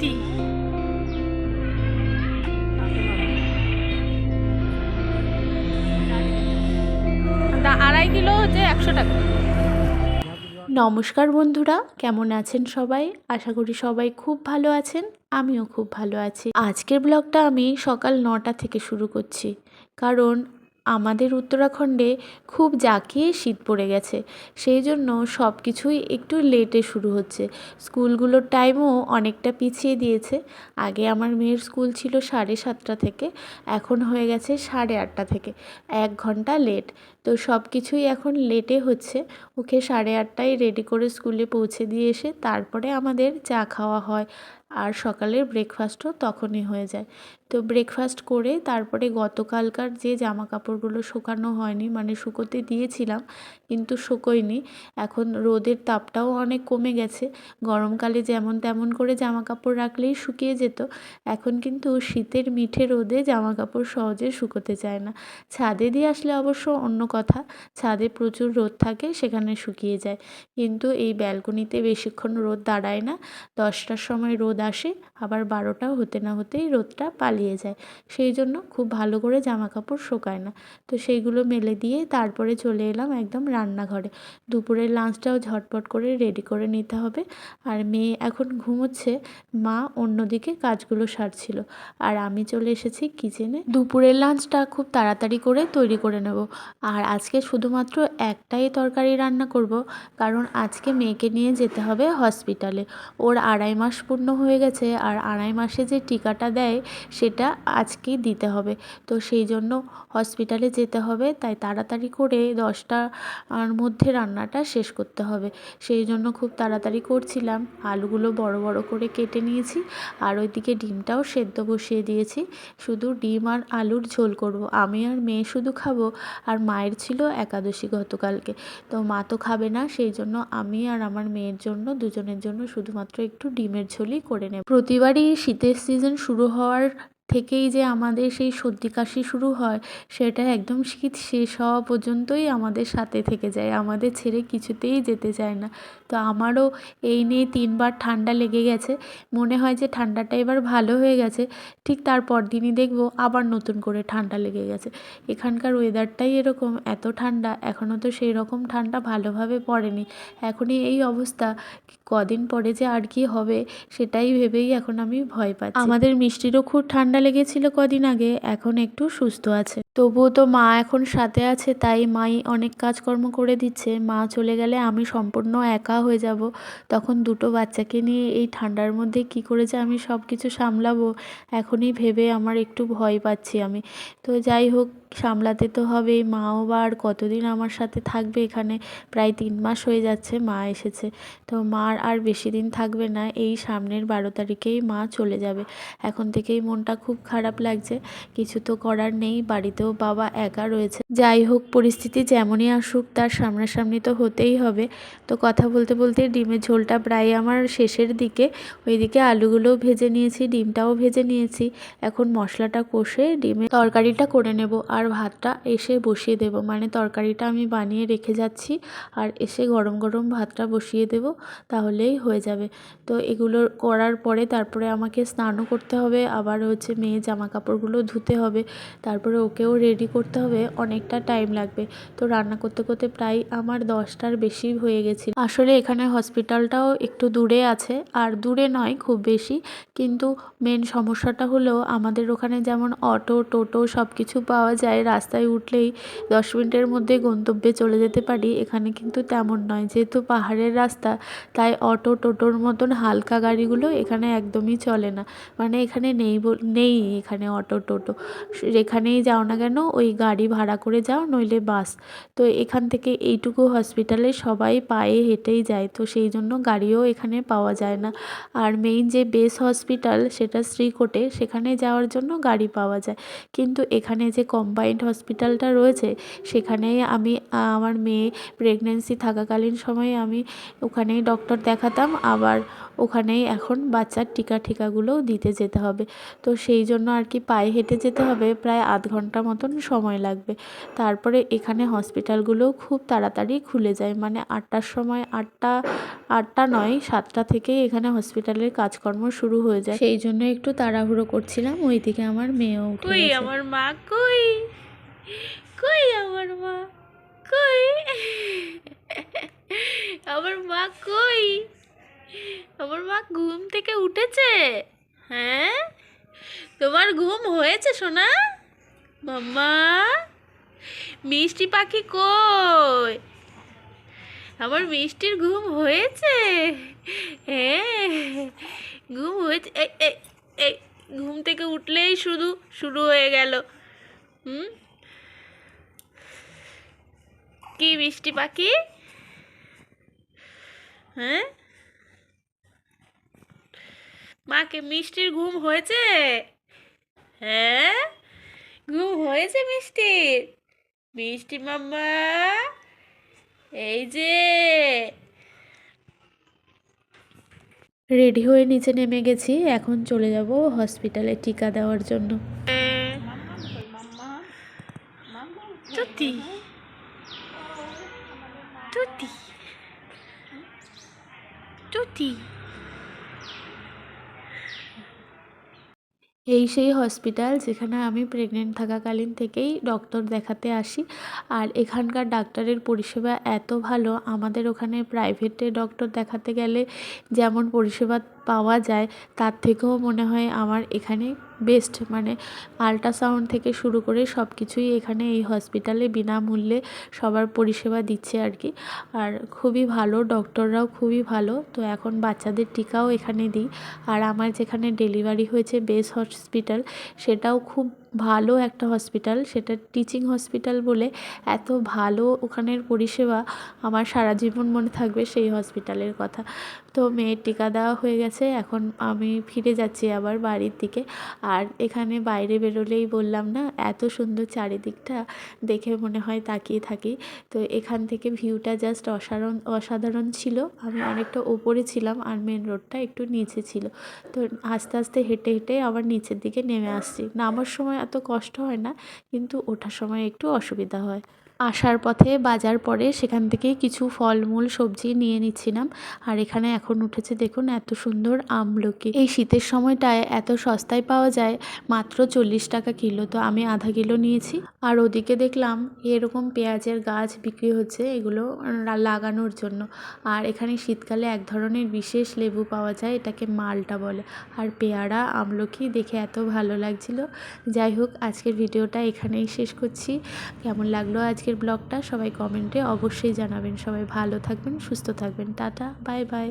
সত্যি? আড়াই কিলো হচ্ছে একশো টাকা। নমস্কার বন্ধুরা, কেমন আছেন সবাই? আশা করি সবাই খুব ভালো আছেন, আমিও খুব ভালো আছি। আজকের ব্লগটা আমি সকাল নটা থেকে শুরু করছি, কারণ আমাদের উত্তরাখণ্ডে খুব জাঁকিয়ে শীত পড়ে গেছে। সেই জন্য সব কিছুই একটু লেটে শুরু হচ্ছে। স্কুলগুলোর টাইমও অনেকটা পিছিয়ে দিয়েছে। আগে আমার মেয়ের স্কুল ছিল সাড়ে সাতটা থেকে, এখন হয়ে গেছে সাড়ে আটটা থেকে। এক ঘণ্টা লেট তো সব কিছুই এখন লেটে হচ্ছে। ওকে সাড়ে আটটায় রেডি করে স্কুলে পৌঁছে দিয়ে এসে তারপরে আমাদের চা খাওয়া হয় আর সকালের ব্রেকফাস্টও তখনই হয়ে যায়। তো ব্রেকফাস্ট করে তারপরে গতকালকার যে জামা কাপড়গুলো শুকানো হয়নি মানে শুকোতে দিয়েছিলাম, কিন্তু শুকোয়নি। এখন রোদের তাপটাও অনেক কমে গেছে। গরমকালে যেমন তেমন করে জামা কাপড় রাখলেই শুকিয়ে যেত। এখন কিন্তু শীতের মিঠে রোদে জামা কাপড় সহজে শুকোতে চায় না। ছাদে দিয়ে আসলে অবশ্য অন্য কথা, ছাদে প্রচুর রোদ থাকে, সেখানে শুকিয়ে যায়। কিন্তু এই ব্যালকনিতে বেশিক্ষণ রোদ দাঁড়ায় না। দশটার সময় রোদ আসে, আবার বারোটা হতে না হতেই রোদটা পালিয়ে যায়। সেই জন্য খুব ভালো করে জামা কাপড় শোকায় না। তো সেইগুলো মেলে দিয়ে তারপরে চলে এলাম একদম রান্নাঘরে। দুপুরের লাঞ্চটাও ঝটপট করে রেডি করে নিতে হবে। আর মেয়ে এখন ঘুমোচ্ছে, মা অন্যদিকে কাজগুলো সারছিল। আর আমি চলে এসেছি কিচেনে। দুপুরের লাঞ্চটা খুব তাড়াতাড়ি করে তৈরি করে নেব। আর আজকে শুধুমাত্র একটাই তরকারি রান্না করব, কারণ আজকে মেয়েকে নিয়ে যেতে হবে হসপিটালে। ওর আড়াই মাস পূর্ণ হয়ে গেছে আর আড়াই মাসে যে টিকাটা দেয় সেটা আজকেই দিতে হবে। তো সেই জন্য হসপিটালে যেতে হবে, তাই তাড়াতাড়ি করে দশটার মধ্যে রান্নাটা শেষ করতে হবে। সেই জন্য খুব তাড়াতাড়ি করছিলাম। আলুগুলো বড় বড় করে কেটে নিয়েছি আর ওইদিকে ডিমটাও সেদ্ধ বসিয়ে দিয়েছি। শুধু ডিম আর আলুর ঝোল করব। আমি আর মেয়ে শুধু খাব আর মায়ের ছিল একাদশী গতকালকে। তো মা তো খাবে না, সেই জন্য আমি আর আমার মেয়ের জন্য, দুজনের জন্য শুধুমাত্র একটু ডিমের ঝোলই করে নেব। প্রতিবারই শীতের সিজন শুরু হওয়ার থেকেই যে আমাদের সেই সর্দি কাশি শুরু হয়, সেটা একদম শীত শেষ হওয়া পর্যন্তই আমাদের সাথে থেকে যায়, আমাদের ছেড়ে কিছুতেই যেতে চায় না। তো আমারও এই নিয়ে তিনবার ঠান্ডা লেগে গেছে, মনে হয় যে ঠান্ডাটা এবার ভালো হয়ে গেছে, ঠিক তারপর দিনই দেখব আবার নতুন করে ঠান্ডা লেগে গেছে। এখানকার ওয়েদারটাই এরকম, এত ঠান্ডা, এখনও তো সেই রকম ঠান্ডা ভালোভাবে পড়েনি। এখনই এই অবস্থা কদিন পরে যে আর কি হবে সেটাই ভেবেই এখন আমি ভয় পাচ্ছি। আমাদের মিষ্টিরও খুব ঠান্ডা লেগেছিল কদিন আগে, এখন একটু সুস্থ আছে। তবুও তো মা এখন সাথে আছে, তাই মাই অনেক কাজকর্ম করে দিচ্ছে। মা চলে গেলে আমি সম্পূর্ণ একা হয়ে যাব। তখন দুটো বাচ্চাকে নিয়ে এই ঠান্ডার মধ্যে কি করে যে আমি সব কিছু সামলাবো, এখনই ভেবে আমার একটু ভয় পাচ্ছি আমি। তো যাই হোক, সামলাতে তো হবেই, মাও বা আর কতদিন আমার সাথে থাকবে? এখানে প্রায় তিন মাস হয়ে যাচ্ছে, মা এসেছে। তো মার আর বেশি দিন থাকবে না, এই সামনের বারো তারিখেই মা চলে যাবে। এখন থেকেই মনটা খুব খারাপ লাগছে, কিছু তো করার নেই বাড়িতেও বাবা একা রয়েছে। যাই হোক, পরিস্থিতি যেমনই আসুক, তার সামনাসামনি তো হতেই হবে। তো কথা বলতে বলতে ডিমের ঝোলটা প্রায় আমার শেষের দিকে। ওইদিকে আলুগুলোও ভেজে নিয়েছি, ডিমটাও ভেজে নিয়েছি। এখন মশলাটা কষে ডিমের তরকারিটা করে নেব আর ভাতটা এসে বসিয়ে দেব। মানে তরকারিটা আমি বানিয়ে রেখে যাচ্ছি আর এসে গরম গরম ভাতটা বসিয়ে দেব, তাহলেই হয়ে যাবে। তো এগুলো করার পরে তারপরে আমাকে স্নানও করতে হবে, আবার হচ্ছে মেয়ে জামা কাপড়গুলো ধুতে হবে। তারপরে ওকেও রেডি করতে হবে অনেকটা টাইম লাগবে। তো রান্না করতে করতে প্রায় আমার দশটার বেশি হয়ে গেছিল। আসলে এখানে হসপিটালটাও একটু দূরে আছে, আর দূরে নয়, খুব বেশি। কিন্তু মেন সমস্যাটা হলো আমাদের ওখানে যেমন অটো টোটো সব কিছু পাওয়া যায়, রাস্তায় উঠলেই দশ মিনিটের মধ্যে গন্তব্যে চলে যেতে পারি। এখানে কিন্তু তেমন নয়, যেহেতু পাহাড়ের রাস্তা, তাই অটো টোটোর মতন হালকা গাড়িগুলো এখানে একদমই চলে না। মানে এখানে নেই নেই এখানে অটো টোটো এখানেই যাও না কেন ওই গাড়ি ভাড়া করে যাও, নইলে বাস। তো এখান থেকে এইটুকু হসপিটালে সবাই পায়ে হেঁটেই যায়, তো সেই জন্য গাড়িও এখানে পাওয়া যায় না। আর মেইন যে বেস হসপিটাল সেটা শ্রীকোটে, সেখানে যাওয়ার জন্য গাড়ি পাওয়া যায়। কিন্তু এখানে যে কম্বাইন্ড হসপিটালটা রয়েছে, সেখানে আমি, আমার মেয়ে প্রেগনেন্সি থাকাকালীন সময়ে আমি ওখানেই ডক্টর দেখাতাম, আবার ওখানেই এখন বাচ্চার টিকা ঠিকাগুলোও দিতে যেতে হবে। তো সেই জন্য আর কি পায়ে হেঁটে যেতে হবে প্রায় আধ ঘণ্টা মতন সময় লাগবে। তারপরে এখানে হসপিটালগুলোও খুব তাড়াতাড়ি খুলে যায় মানে আটটার সময় আটটা আটটা নয় সাতটা থেকেই এখানে হসপিটালের কাজকর্ম শুরু হয়ে যায়। সেই জন্য একটু তাড়াহুড়ো করছিলাম ওই ওইদিকে আমার মেয়েও কই আমার মা? কই? কই আমার মা? কই? আমার মা কই? আমার মা ঘুম থেকে উঠেছে? হ্যাঁ? তোমার ঘুম হয়েছে, সোনা? মাম্মা? মিষ্টি পাখি কই? আমার মিষ্টির ঘুম হয়েছে। হ্যাঁ ঘুম হয়েছে। এই এই এই, ঘুম থেকে উঠলেই শুধু, শুরু হয়ে গেল। হুম? কি মিষ্টি পাখি? হ্যাঁ? মাকে মিষ্টির ঘুম হয়েছে? হ্যাঁ? ঘুম হয়েছে মিষ্টির। মিষ্টি মাম্মা, এই যে। রেডি হয়ে নিচে নেমে গেছি, এখন চলে যাব হসপিটালে টিকা দেওয়ার জন্য। তুতি তুতি তুতি এই সেই হসপিটাল যেখানে আমি প্রেগনেন্ট থাকাকালীন থেকেই ডক্টর দেখাতে আসি। আর এখানকার ডাক্তারের পরিষেবা এত ভালো, আমাদের ওখানে প্রাইভেটে ডক্টর দেখাতে গেলে যেমন পরিষেবা পাওয়া যায়, তার থেকেও মনে হয় আমার এখানে বেস্ট মানে আল্ট্রাসাউন্ড থেকে শুরু করে সব কিছুই এখানে এই হসপিটালে বিনামূল্যে সবার পরিষেবা দিচ্ছে আর কি। আর খুবই ভালো ডক্টররাও খুবই ভালো, তো এখন বাচ্চাদের টিকাও এখানে দিই। আর আমার যেখানে ডেলিভারি হয়েছে বেস হসপিটাল সেটাও খুব ভালো একটা হসপিটাল সেটা টিচিং হসপিটাল বলে এত ভালো ওখানের পরিষেবা আমার সারা জীবন মনে থাকবে সেই হসপিটালের কথা। তো মেয়ের টিকা দেওয়া হয়ে গেছে, এখন আমি ফিরে যাচ্ছি আবার বাড়ির দিকে। আর এখানে বাইরে বেরোলেই বললাম না, এত সুন্দর চারিদিকটা দেখে মনে হয় তাকিয়ে থাকি। তো এখান থেকে ভিউটা জাস্ট অসাধারণ অসাধারণ ছিল। আমি অনেকটা ওপরে ছিলাম আর মেন রোডটা একটু নিচে ছিল। তো আস্তে আস্তে হেঁটে হেঁটে আবার নিচের দিকে নেমে আসছি। নামার সময় এত কষ্ট হয় না কিন্তু ওঠার সময় একটু অসুবিধা হয়। আসার পথে বাজার পরে সেখান থেকে কিছু ফলমূল, সবজি নিয়ে নিচ্ছিলাম। আর এখানে এখন উঠেছে দেখুন এত সুন্দর আমলকি। এই শীতের সময়টায় এত সস্তায় পাওয়া যায়, মাত্র চল্লিশ টাকা কিলো। তো আমি আধা কিলো নিয়েছি। আর ওদিকে দেখলাম এরকম পেঁয়াজের গাছ বিক্রি হচ্ছে এগুলো লাগানোর জন্য। আর এখানে শীতকালে এক ধরনের বিশেষ লেবু পাওয়া যায়, এটাকে মালটা বলে। আর পেয়ারা, আমলকি দেখে এত ভালো লাগছিল। যাই হোক, আজকের ভিডিওটা এখানেই শেষ করছি। কেমন লাগল আজকের ব্লগটা সবাই কমেন্টে অবশ্যই জানাবেন। সবাই ভালো থাকবেন সুস্থ থাকবেন। Tata bye bye.